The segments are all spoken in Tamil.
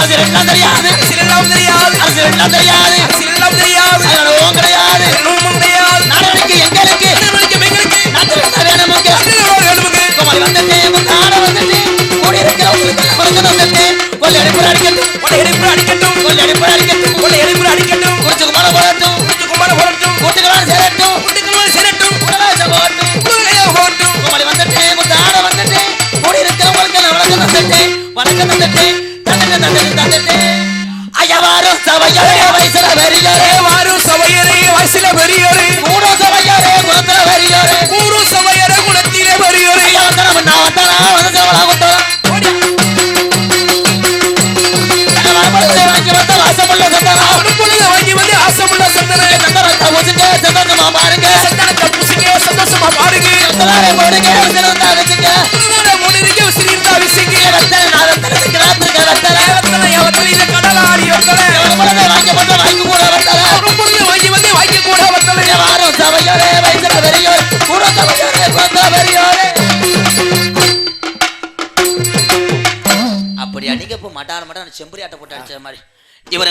ரெண்டும் தெரியாது. அரசியல் எல்லாம் தெரியாது. ரெண்டும் தெரியாது. அரசியல் எல்லாம் தெரியாது. அதனும் கிடையாது. என்னமும் கிடையாது. நாடனுக்கு எங்களுக்கு. எங்களுக்கு. எங்களுக்கு நாட்டுக்கு என்ன வேணுமுங்க வேணுமுங்க. குமாரி வந்துட்டு முத்தாட வந்துட்டு கூடி இருக்கிற உங்களுக்கு பறக்க வந்துட்டு கொள்ளை அடிப்பு அடிக்கட்டும். கொள்ளை அடிப்பு அடிக்கட்டும். கொள்ளை அடிப்பு அடிக்கட்டும். கொள்ளை அடிப்பு அடிக்கட்டும். குறிச்சு குமார போடட்டும் குஞ்சு குமார போடட்டும் கூட்டுகளால் சேரட்டும். குட்டிகளும் சிரட்டும் உடலாச போகட்டும் குழலையா போட்டும் குமாரி வந்துட்டு முத்தாட வந்துட்டு கூடி இருக்கிற உங்களுக்கு வணக்கம் வந்துட்டு வணக்கம் தந்துட்டு ஐயவாரும் சபையாரே வயசுல வெறியாரே வாரும் சபையரே வயசுல பெரியரே கூட சபையாரே குணத்துல வெறியாரே கூறு சபையரே குலத்திலே பெரியரே ஐயா நான் வந்தனா வந்து சவளா சந்தனா வாங்கி வந்து ஆசமுள்ள சந்தனத்தை சந்தனமா பாருங்க சந்தனத்தை சந்தோஷமா பாருங்க போடுங்க விசிங்க கடலாடி எவ்வளவு வாங்கி வாங்கி கூட வாங்கி வந்து வாங்கி கூட சபையோரே கூட சபையோரே அப்படி அடிக்கப்போ மட்டான மட்டான ஆட்ட போட்டு அடிச்ச மாதிரி. இவர்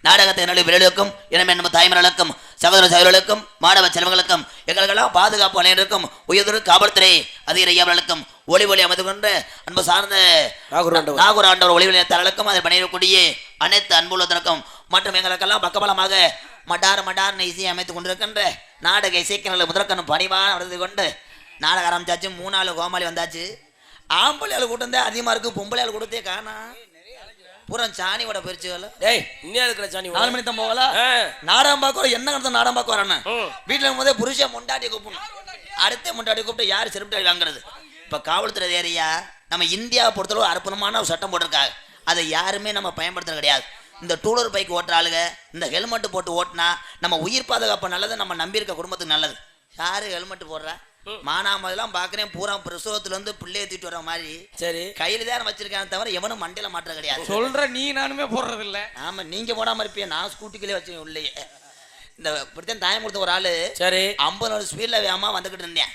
நாடகத்தை என்னுடைய விரலுக்கும் இனமே நம்ம தாய்மர்களுக்கும் சகோதர சகோதரர்களுக்கும் மாணவ செல்வங்களுக்கும் எங்களுக்கெல்லாம் பாதுகாப்பு அணையருக்கும் உயர்ந்த காவல்துறை அதிகாரிகளுக்கும் ஒளி ஒளி அமைத்து கொண்டு அன்பு சார்ந்த நாகூர் ஆண்டவர். ஒளி ஒளியத்தாளர்களுக்கும் அதை பணியக்கூடிய அனைத்து அன்புள்ளதற்கும் மற்றும் எங்களுக்கெல்லாம் பக்கபலமாக மட்டார் மட்டார்னு இசையை அமைத்து கொண்டிருக்கின்ற நாடக இசைக்கணல் முதற்கணும் பணிவான நடந்து கொண்டு நாடகம் ஆரம்பிச்சாச்சு. மூணாலு கோமாளி வந்தாச்சு. ஆம்பளையாள் கூட்டம் தான் அதிகமா இருக்கு. பொம்பளையாள் கூட்டத்தே காணா. பூரா சாணியோட பிரிச்சுகள் டேய் இன்னும் இருக்கிற சாணி நாலு மணி தான் போகல? ஆ. நாடகம் பார்க்க என்ன கடத்த நாடகம் பார்க்க ம். வீட்டுல இருக்கும்போதே புருஷன் முண்டாட்டி கூப்பிடணும். அடுத்த முண்டாட்டி கூப்பிட்டு யார் செருப்பு வாங்குறது? இப்ப காவல்துறை ஏரியா நம்ம இந்தியாவை பொறுத்தளவு அற்புதமான ஒரு சட்டம் போட்டிருக்காங்க. அதை யாருமே நம்ம பயன்படுத்துறது கிடையாது. இந்த டூலர் பைக் ஓட்டுற ஆளுங்க இந்த ஹெல்மெட் போட்டு ஓட்டினா நம்ம உயிர் பாதுகாப்பு நல்லது நம்ம நம்பியிருக்க குடும்பத்துக்கு நல்லது. யாரு ஹெல்மெட் போடுறா? மானாமதெல்லாம் பார்க்குறேன் பூரா பிரசவத்துல இருந்து பிள்ளைய தூக்கிட்டு வர மாதிரி. சரி. கையில தான் வச்சிருக்கானே தவிர எவனும் மண்டையில மாற்ற கிடையாது. சொல்ற நீ நானுமே போடுறது இல்ல ஆமா நீங்க போடாம இருப்பீங்க நான் ஸ்கூட்டிக்குள்ளே வச்சு உள்ளேயே. இந்த இப்படித்தான் தாயம் கொடுத்த ஒரு ஆளு சரி. ஐம்பது நூறு ஸ்பீட்ல வேகமா வந்துகிட்டு இருந்தேன்.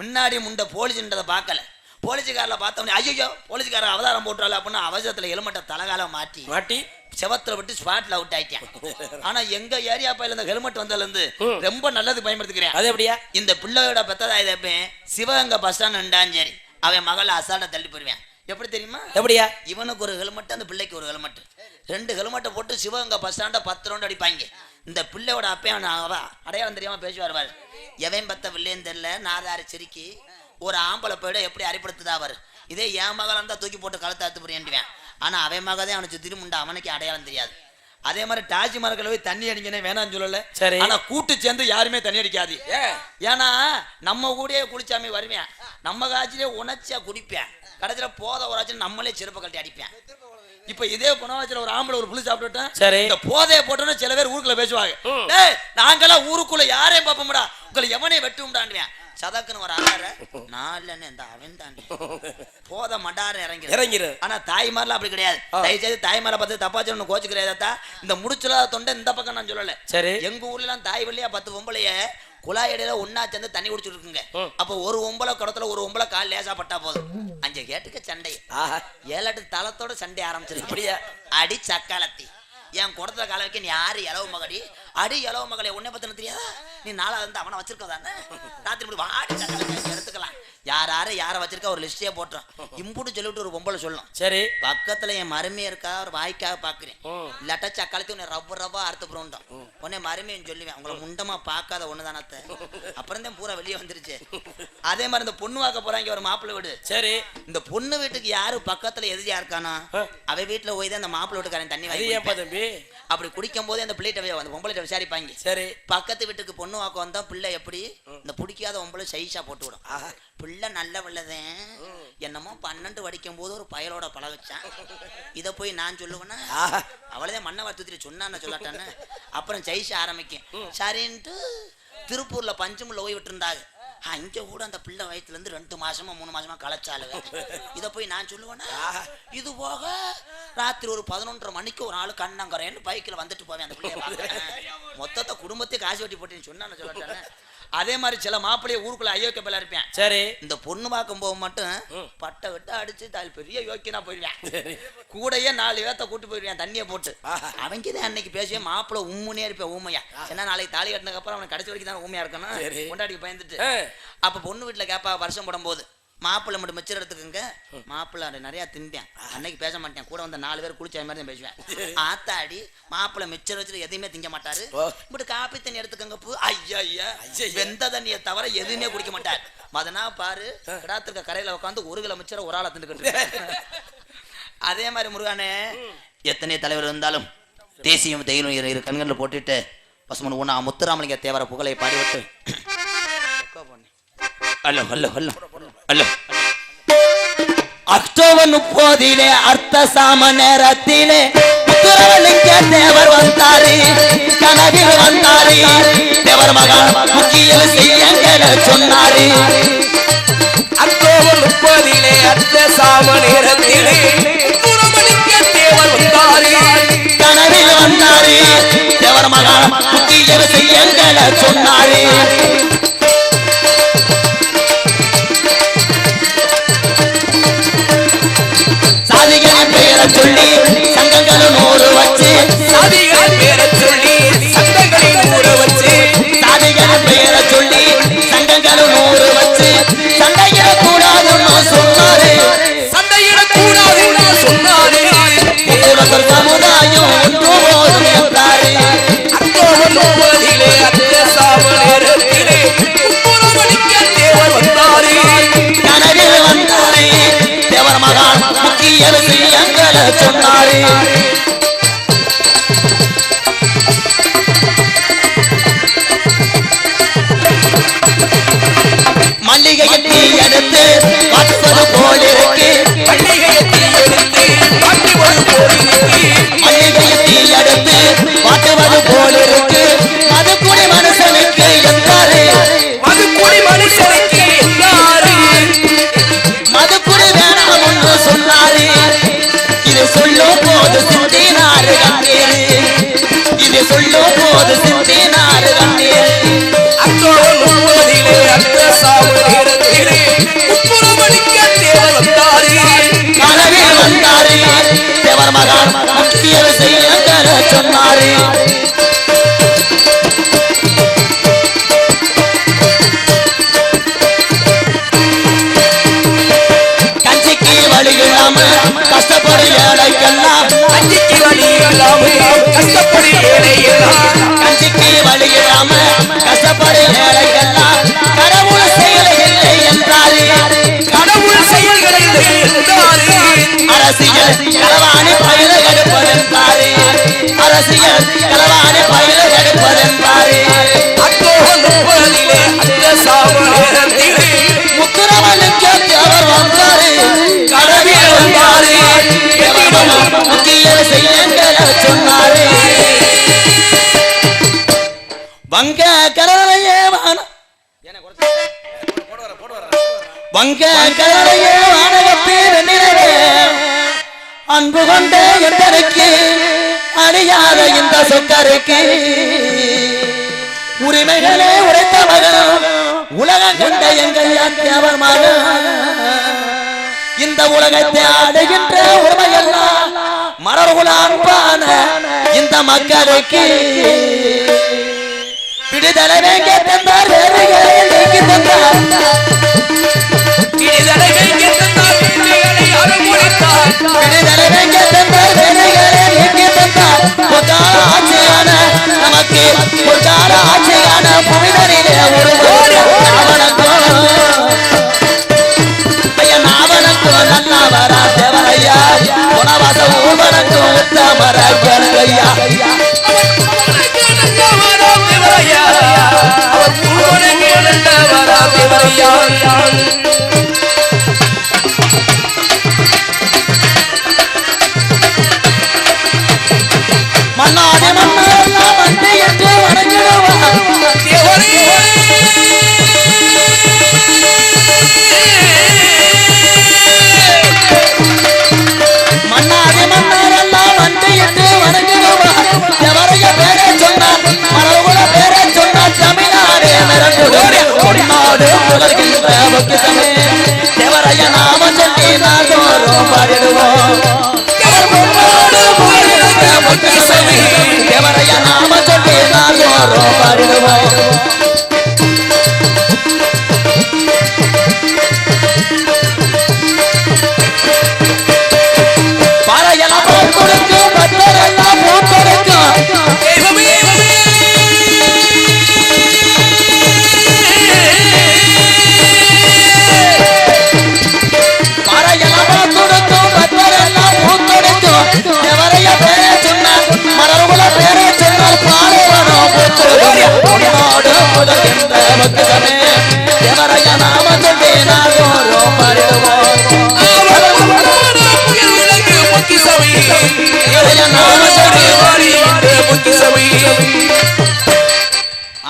முன்னாடி முண்ட போலீஸ்ன்றதை பார்க்கல. போலீஸ்காரில் பார்த்தவனே ஐயோ போலீஸ்காரர் அவதாரம் போட்டுறாள் அப்படின்னு அவசரத்துல ஹெல்மெட்டை தலகால மாட்டி மாட்டி? செவத்துல விட்டு ஸ்பாட்ல அவுட் ஆயிட்டேன். ஆனா எங்க ஏரியா பையில இந்த ஹெல்மெட் வந்ததுல இருந்து ரொம்ப நல்லது பயன்படுத்திக்கிறேன். அது எப்படியா? இந்த பிள்ளையோட பெத்ததாய் தப்பேன் சிவகங்கை பஸ் ஸ்டாண்ட் நின்றான் சரி. அவன் மகளை அசால்ட்டை தள்ளி போயிருவேன் எப்படி தெரியுமா? எப்படியா? இவனுக்கு ஒரு ஹெல்மெட் அந்த பிள்ளைக்கு ஒரு ஹெல்மெட் ரெண்டு ஹெல்மெட்டை போட்டு சிவகங்கை பஸ் ஸ்டாண்டை பத்து ரவுண்ட் அடிப்பாங்க. இந்த பிள்ளையோட அப்பையன் அவ அடையாளம் தெரியாம பேசுவார் பாரு. எவன் பத்த பிள்ளைன்னு தெரியல நாதாரி சிரிக்கி ஒரு ஆம்பளை போயிட எப்படி அடிப்படுத்துதா அவர் இதே என் மகளா இருந்தா தூக்கி போட்டு கழுத்தை அத்து புரியன்டுவேன் ஆனா அவன் மகதே அவனுக்கு திருமுண்டா அவனுக்கு அடையாளம் தெரியாது. அதே மாதிரி டாஜி மரத்தில் போய் தண்ணி அடிக்கனே வேணாம்னு சொல்லல. சரி. ஆனா கூட்டு சேர்ந்து யாருமே தண்ணி அடிக்காது. ஏன் ஏன்னா நம்ம கூடயே குளிச்சாமி வருவேன். நம்ம காய்ச்சிலே உணர்ச்சியா குடிப்பேன். கடைசியில போத ஒரு நம்மளே செருப்பை கட்டி அடிப்பேன். இப்ப இதே புனவாச்சில ஒரு ஆம்பளை ஒரு புளி சாப்பிட்டுட்டேன். சரி. இந்த போதைய போட்டோன்னு சில பேர் ஊருக்குள்ள பேசுவாங்க. டேய் நாங்கெல்லாம் ஊருக்குள்ள யாரையும் பார்ப்போம்டா. உங்களை எவனையும் வெட்டும்டான்வேன் சதக்குன்னு ஒரு ஆறார நான் இல்லைன்னு இந்த அவன் தாண்டி போத மடார இறங்கி இறங்கிரு. ஆனா தாய்மார்லாம் அப்படி கிடையாது. தாய்மாரை பார்த்து தப்பா சொல்லணும் கோச்சு கிடையாதா இந்த முடிச்சுல தொண்டை இந்த பக்கம் நான் சொல்லல. சரி. எங்க ஊர்ல எல்லாம் தாய் வழியா பத்து பொம்பளைய குழாய் இடையில ஒன்னா சேர்ந்து தண்ணி குடிச்சிட்டு இருக்குங்க. அப்ப ஒரு ஒம்பளை குடத்துல ஒரு ஒம்பளை கால் லேசா பட்டா போதும். அஞ்சு கேட்டுக்க சண்டை. ஆஹா. ஏழட்டு தளத்தோட சண்டை ஆரம்பிச்சிருக்கு அப்படியா? அடி சக்காலத்தி. என் குடத்துல கால வைக்க நீ யாரு? இளவு மகடி. அடி இளவு மகளை உன்னை பத்தின தெரியாதா? நீ நாளா வந்து அவனை வச்சிருக்கதானே ராத்திரி இப்படி வாடி சக்காலத்தி எடுத்துக்கலாம். யார் யாரு யாரை வச்சிருக்கா ஒரு லிஸ்டே போட்டுரும் இம்புட்டு சொல்லிவிட்டு ஒரு பொம்பளை சொல்லும் சரி. பக்கத்துல என் மருமையை இருக்கா ஒரு வாய்க்காக பாக்குறேன். இல்லாட்டா சக்காலத்தி உன்னை ரப்ப ரப்பா அறுத்து புரோண்டோம் உன்னை மருமைன்னு சொல்லுவேன். உங்களை முண்டமா பார்க்காத ஒண்ணுதானத்த. அப்புறம் தான் பூரா வெளியே வந்துருச்சு. அதே மாதிரி இந்த பொண்ணு வாக்க போறாங்க ஒரு மாப்பிள்ளை வீடு. சரி. இந்த பொண்ணு வீட்டுக்கு யாரு பக்கத்துல எதிரியா இருக்கானா. அவ வீட்டுல போய் தான் அந்த மாப்பிள்ளை வீட்டுக்காரன் தண்ணி வாங்கி அப்படி குடிக்கும் போதே அந்த பிள்ளைகிட்ட அந்த பொம்பளைகிட்ட விசாரிப்பாங்க. சரி. பக்கத்து வீட்டுக்கு பொண்ணு வாக்க வந்தா பிள்ளை எப்படி? இந்த பிடிக்காத பொம்பளை சைஸா போட்டு விடும். பிள்ளை நல்ல பிள்ளைதான் என்னமோ பன்னெண்டு வடிக்கும் போது ஒரு பயலோட பழகுச்சான் இதை போய் நான் சொல்லுவேன்னா அவளதே மண்ணை வத்துத்திரி சொன்னான்னு சொல்லட்டான்னு. அப்புறம் ஜெயிஷ ஆரம்பிக்கும். சரின்ட்டு திருப்பூர்ல பஞ்சமுள்ள ஓய்வு விட்டுருந்தாங்க. அங்க கூட அந்த பிள்ளை வயித்துல இருந்து ரெண்டு மாசமா மூணு மாசமா களைச்சாலுவ இதை போய் நான் சொல்லுவேன்னா இது போக ராத்திரி ஒரு பதினொன்றரை மணிக்கு ஒரு ஆளு கண்ணங்கரேன்னு பைக்கில் வந்துட்டு போவேன் அந்த பிள்ளைய. மொத்தத்தை குடும்பத்தை காசு வெட்டி போட்டேன்னு சொன்னான்னு சொல்லட்டானே அதே மாதிரி சில மாப்பிள்ளைய ஊருக்குள்ள அயோக்கிய பிள்ளை இருப்பேன். சரி. இந்த பொண்ணு பார்க்கும் போது மட்டும் பட்டை விட்டு அடிச்சு தால் பெரிய யோக்கியனா போயிடுவேன். கூடயே நாலு பேத்த கூட்டு போயிடுவேன் தண்ணியை போட்டு. அவங்க தான் அன்னைக்கு பேசிய மாப்பிள்ளை உம்முனே இருப்பேன் ஊமையா ஏன்னா நாளைக்கு தாலி கட்டினதுக்கு அப்புறம் அவனுக்கு கடைசி வரைக்கும் தான் ஊமையா இருக்கணும். கொண்டாடி பயந்துட்டு. அப்ப பொண்ணு வீட்டுல கேப்பா வருஷம் போடும் போது மாப்பிள்ளை மட்டும் மிச்சர் எடுத்துக்கங்க. மாப்பிள்ளை நிறைய தின்பேன் அன்னைக்கு பேச மாட்டேன். கூட வந்த நாலு பேர் குளிச்ச மாதிரி தான் பேசுவேன். ஆத்தாடி மாப்பிள்ளை மிச்சர் வச்சுட்டு எதையுமே திங்க மாட்டாரு. இப்படி காப்பி தண்ணி எடுத்துக்கங்க பூ. ஐயா ஐயா. வெந்த தண்ணியை தவிர எதுவுமே குடிக்க மாட்டார். மதனா பாரு கிடாத்திருக்க கரையில உட்காந்து ஒரு கிலோ மிச்சரை ஒரு ஆளை தின்னுக்கிட்டு அதே மாதிரி முருகானே எத்தனை தலைவர் இருந்தாலும் தேசியம் தைரியம் இரு இரு கண்களில் போட்டுட்டு பசுமன் உண்ணா முத்துராமலிங்க தேவர புகழை பாடிவிட்டு. Hello hello hello. Hello October முப்பதிலே அர்த்த சாம நேரத்திலே முத்துராமலிங்க தேவர் வந்தாரு. கனவில் வந்தாரு. தேவர் மகன் முக்கிய செய்யங்களை சொன்னாரு. அக்டோபர் முப்பதிலே அர்த்த சாம நேரத்திலே புறமணிக்க தேவர் வந்தாரு. கனவில் வந்தாரு. தேவர் மகன் முக்கிய செய்யங்களை சொன்னாரு. சொல்லி சங்கங்களும் நூறு வச்சு சாதிகள் பேர சொல்லி சொன்னாரே. மல்லிகையை எடுத்து வாட்டுவது போல் இருக்கு. மல்லிகையை எடுத்து பாட்டி ஒரு போரிருக்கு மல்லிகையை எடுத்து வாட்டுவது மகான். முக்கிய விஷயங்களை சொன்னாரு. கஞ்சிக்கு வழி இல்லாம ஏழைக்கெல்லாம் வழி கஷ்டப்படி ஏழை எல்லாம் கஞ்சிக்கு வழி இல்லாம கஷ்டப்படும் ஏழைக்கெல்லாம் கடவுள் செயலை இல்லை என்றாரு. கடவுள் செயல்களை என்றாரு. அரசியல் வங்க கடலையே வானம் வங்க கடலையே வானகத்தில் நிலவே அன்பு கொண்ட எந்தனுக்கு அணியாத இந்த சொக்கருக்கு. உரிமைகளே உடைத்த மகனும் உலகம் கண்ட எங்கள் தேவர் மகன் இந்த உலகத்தை அடைகின்ற உரிமையெல்லாம் மரபுல அன்பான இந்த மக்களுக்கு. விடுதலை வேண்டிய தந்தார்கள்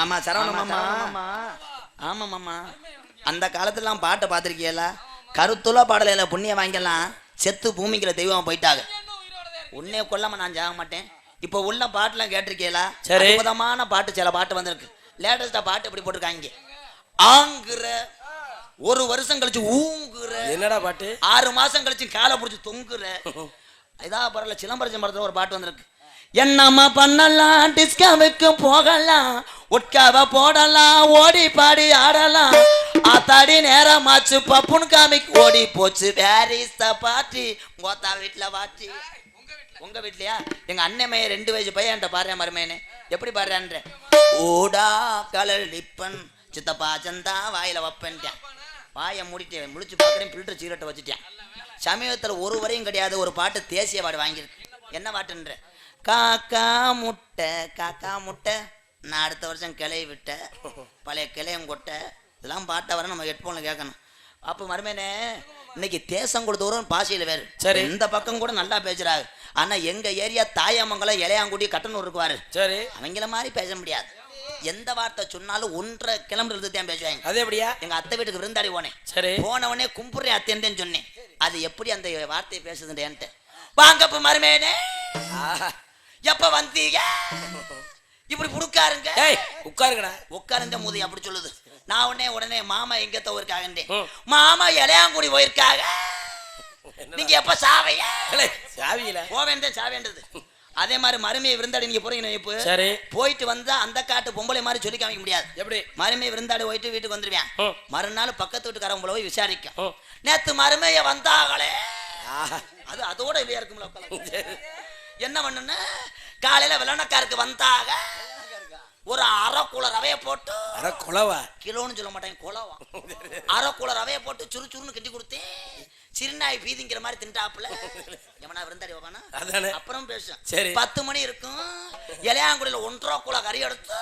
ஆமா சரவண மாமா. ஆமா மாமா. அந்த காலத்துலலாம் பாட்டை பார்த்துருக்கீங்களா கருத்துள்ள பாடலையில புண்ணியம் வாங்கிக்கலாம் செத்து பூமிக்குள்ள தெய்வம் போயிட்டாங்க. உன்னே கொல்லாம நான் சாக மாட்டேன். இப்போ உள்ள பாட்டுலாம் கேட்டிருக்கீங்களா சரி. அற்புதமான பாட்டு சில பாட்டு வந்திருக்கு. லேட்டஸ்டா பாட்டு எப்படி போட்டிருக்காங்க? ஆங்குற ஒரு வருஷம் கழிச்சு ஊங்குற என்னடா பாட்டு? ஆறு மாசம் கழிச்சு காலை பிடிச்சி தொங்குற. இதா பரவாயில்ல சிலம்பரசன் படத்துல ஒரு பாட்டு வந்திருக்கு. என்னம்மா பண்ணலாம் டிஸ்கவுக்கு போகலாம் உட்காவ போடலாம் ஓடி பாடி ஆடலாம். ஆத்தாடி நேரமாச்சு பப்புன் காமிக் ஓடி போச்சு. வேர் இஸ் த பார்ட்டி கோத்தா வீட்டுல வாட்டி உங்க வீட்லயா? எங்க அண்ணமைய ரெண்டு வயசு பையன் என்கிட்ட பாடுறேன் மருமையனே எப்படி பாடுறான்ற? ஓடா கலர் லிப்பன் சித்தப்பா சந்தா வாயில வைப்பேன்ட்டேன். வாயை மூடிட்டு முடிச்சு பார்க்குறேன் ஃபில்டர் சீரட்டை வச்சுட்டேன். சமீபத்தில் ஒரு வரையும் கிடையாது ஒரு பாட்டு தேசிய பாடு வாங்கியிருக்கு. என்ன பாட்டுன்ற? காக்கா முட்டை காக்கா முட்டை நான் அடுத்த வருஷம் கிளைய விட்ட பழைய கிளையம் கொட்டை. இதெல்லாம் பாட்டை வர நம்ம ஹெட்ஃபோனில் கேட்கணும். அப்போ மருமேனே இன்னைக்கு தேசங்குடி தூரம் பாஷையில் வேறு. சரி. இந்த பக்கம் கூட நல்லா பேசுறாங்க ஆனா எங்க ஏரியா தாயமங்கலம் இளையாங்குடி கட்டணூர் இருக்குவாரு. சரி. அவங்கள மாதிரி பேச முடியாது. எந்த வார்த்தை சொன்னாலும் ஒன்றரை கிலோமீட்டர் தான் பேசுவாங்க. அது எப்படியா? எங்க அத்தை வீட்டுக்கு விருந்தாடி போனேன். சரி. போனவனே கும்பிடுறேன் அத்தேன்னு சொன்னேன். அது எப்படி அந்த வார்த்தையை பேசுதுன்றேன்ட்டு வாங்கப்ப மருமேனே. எப்ப வந்தீங்க? இப்படி புடுக்காருங்க? ஏய் உட்காருங்கடா. உட்கார்ந்த முதி அப்படி சொல்லுது. நான் உடனே உடனே மாமா எங்க ம். மாமா இளையாங்குடி போயிருக்காங்க நீங்க எப்ப சாவைய? சாவியில. போவேண்டே சாவேண்டது அதே மாதிரி மருமையை விருந்தாடி நீங்க போறீங்க இப்போ சரி. போயிட்டு வந்தா அந்த காட்டு பொம்பளை மாதிரி சொல்லி காமிக்க முடியாது. எப்படி? மருமையை விருந்தாடி போயிட்டு வீட்டுக்கு வந்துருவேன். மறுநாள் பக்கத்து வீட்டுக்காரங்க போல போய் விசாரிக்கும். நேத்து மருமைய வந்தாங்களே. அது அதோட இல்லையா இருக்கும்ல. என்ன பண்ணுன்னு? காலையில வெள்ளனக்காருக்கு வந்தாக. ஒரு அரை குல ரவைய போட்டு குலவா? கிலோன்னு சொல்ல மாட்டேன் குலவா. அரை குல ரவைய போட்டு சுறு சுருன்னு கட்டி கொடுத்தேன். சிறுநாய் பீதிங்கிற மாதிரி தின்ட்டாப்புல. எவனா விருந்தாடி வைப்பானா? அப்புறம் பேசும் சரி. பத்து மணி இருக்கும். இளையாங்குடியில ஒன்றரை குல கறி எடுத்து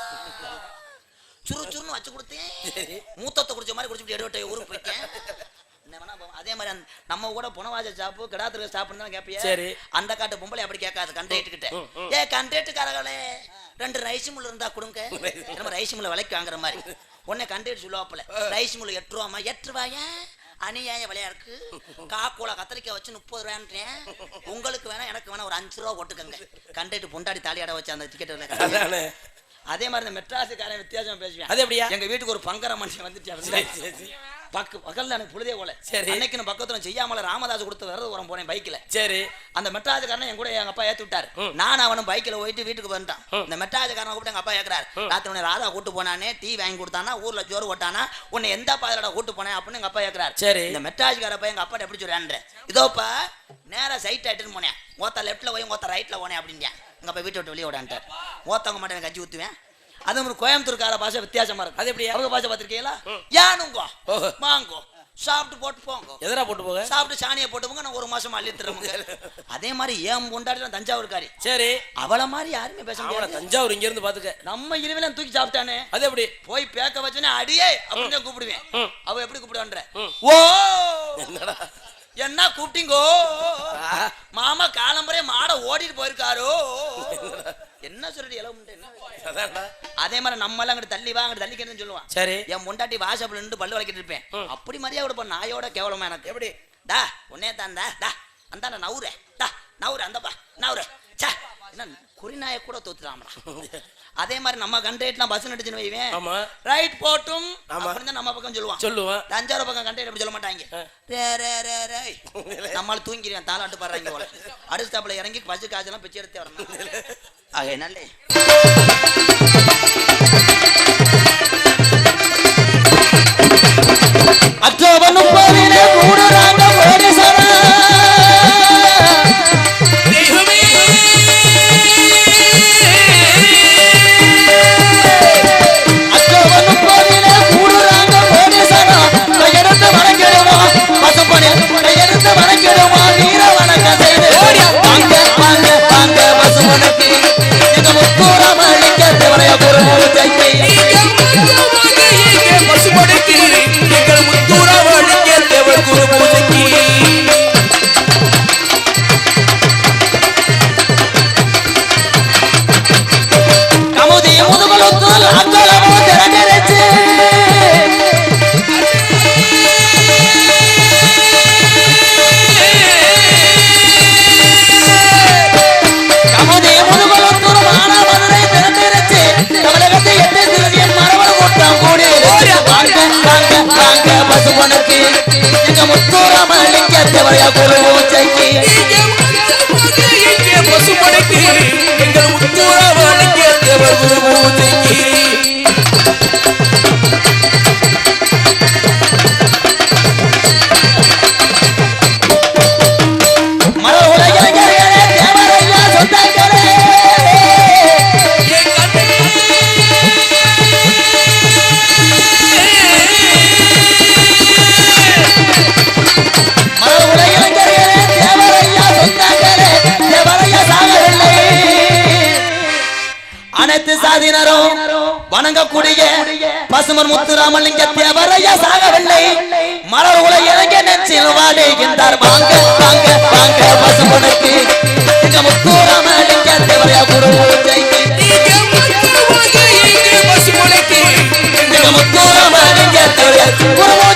சுருன்னு வச்சு கொடுத்தேன். மூத்தத்தை குடிச்ச மாதிரி குடிச்சுட்டு எடுவட்டை ஊருக்கு போயிட்டேன். அதே மாதிரி நம்ம கூட புனவாஜ சாப்பு கிடாத்துல சாப்பிட்டு தான் கேப்பியா? சரி. அந்த காட்டு பொம்பளை அப்படி கேட்காது கண்டேட்டுக்கிட்ட ஏ கண்டேட்டுக்காரங்களே ரெண்டு ரைஸ் முள் இருந்தா கொடுங்க. நம்ம ரைஸ் முள்ள விலைக்கு வாங்குற மாதிரி. உடனே கண்டேட்டு சொல்லுவாப்புல ரைஸ் முள்ள எட்டு ரூபாமா எட்டு ரூபாயா? அநியாய விலையா இருக்கு? காக்கோல கத்திரிக்காய் வச்சு முப்பது ரூபான்றேன். உங்களுக்கு வேணா எனக்கு வேணா ஒரு அஞ்சு ரூபா போட்டுக்கங்க. கண்டேட்டு பொண்டாடி தாலியாட வச்சு அந்த டிக்கெட் அதே மாதிரி இந்த மெட்ராஸுக்காரன் வித்தியாசமா பேசுவேன். அது எப்படியா? எங்க வீட்டுக்கு ஒரு பங்கர மனுஷன் வந்துட்டு. பக்கு பக்கத்துல எனக்கு புழுதே போல. சரி. அன்னைக்கு நான் பக்கத்துல செய்யாமல ராமதாஸ் கொடுத்த விரத உரம் போனேன் பைக்ல சரி. அந்த மெட்ராஜுக்காரன் என் கூட எங்க அப்பா ஏத்தி விட்டாரு. நான் அவனும் பைக்ல போயிட்டு வீட்டுக்கு வந்துட்டான். இந்த மெட்ராஜுக்காரன் கூப்பிட்டு எங்க அப்பா கேக்குறாரு. ராத்திரி உன்னை ராதா கூட்டு போனானே டீ வாங்கி கொடுத்தானா ஊர்ல ஜோறு ஓட்டானா உன்னை எந்த பாதையில கூட்டு போனேன் அப்படின்னு எங்க அப்பா கேக்குறாரு. சரி. இந்த மெட்ராஜுக்கார பையன் எங்க அப்பா எப்படி சொல்றான்ற இதோப்பா நேரா சைட் ஆயிட்டுன்னு போனேன். ஓத்த லெஃப்ட்ல போய் ஓத்த ரைட்ல போனேன் அப்படின்ட்டேன். எங்க அப்பா வீட்டை விட்டு வெளியே விடான்ட்டார் ஓத்தவங்க மட்டும் கஞ்சி ஊத்துவேன். அது ஒரு கோயம்புத்தூர்கார பாஷை வித்தியாசமா இருக்கு அது எப்படியா? அவங்க பாஷை பார்த்திருக்கீங்களா. யானுங்கோ. வாங்கோ சாப்பிட்டு போட்டு போங்க. எதரா போட்டு போக? சாப்பிட்டு சாணியை போட்டு போங்க நான் ஒரு மாசம் அள்ளி தருவாங்க அதே மாதிரி ஏன் பொண்டாடி தஞ்சாவூர்காரி. சரி. அவள மாதிரி யாருமே பேச முடியாது. தஞ்சாவூர் இங்க இருந்து பாத்துக்க. நம்ம இருவில தூக்கி சாப்பிட்டானே. அது எப்படி? போய் பேக்க வச்சோன்னே அடியே அப்படின்னு கூப்பிடுவேன். அவ எப்படி கூப்பிடுவான்ற. ஓ! என்னடா? என்ன கூப்பிட்டீங்கோ. மாமா காலம்பரே மாட ஓடிட்டு போயிருக்காரோ? என்ன சொல்றது இளவு என்ன. அதே மாதிரி நம்ம எல்லாம் அங்கிட்டு தள்ளி வா அங்கிட்டு தள்ளிக்கிறேன்னு சொல்லுவான். சரி. என் முண்டாட்டி வாசப்பில் நின்று பல்லு வளைக்கிட்டு இருப்பேன். அப்படி மாதிரியா கொடுப்பேன். நாயோட கேவலமா எனக்கு. எப்படி? டா உன்னே தான் டா அந்த நவுரு டா நவுரு அந்தப்பா நவுரு சே என்ன குறி நாயை கூட தோத்துறாமடா அதே மாதிரி நம்ம கண்டேட்லாம் பஸ் நடிச்சுன்னு வைவேன் ஆமா. ரைட் போட்டும். அப்படின்னு நம்ம பக்கம் சொல்லுவான். சொல்லுவேன். தஞ்சாவூர் பக்கம் கண்டேட் அப்படி சொல்ல மாட்டாங்க. ரே ரே ரே ரே. தூங்கிடுவேன் தாளாட்டு பாடுறாங்க போல. அடுத்தாப்புல இறங்கி பஸ் காய்ச்சலாம் பிச்சை எடுத்தே வரணும். ஆக நல்லே அற்றவனும் பசுமனுக்கு எங்க துரமளிக்க தேவைய குரு பூஜைக்கு பசுமணிக்கு எங்கள் முத்துரமளிக்க தேவர் குரு பூஜைக்கு. போகக்கூடிய பசுமன் முத்துராமலிங்க தேவரைய சாகவில்லை. மலர் உலை இறங்க நெஞ்சில் வாடுகின்றார். வாங்க வாங்க வாங்க பசுமனுக்கு. முத்துராமலிங்க தேவரைய குருவோடு முத்துராமலிங்க தேவரைய குருவோடு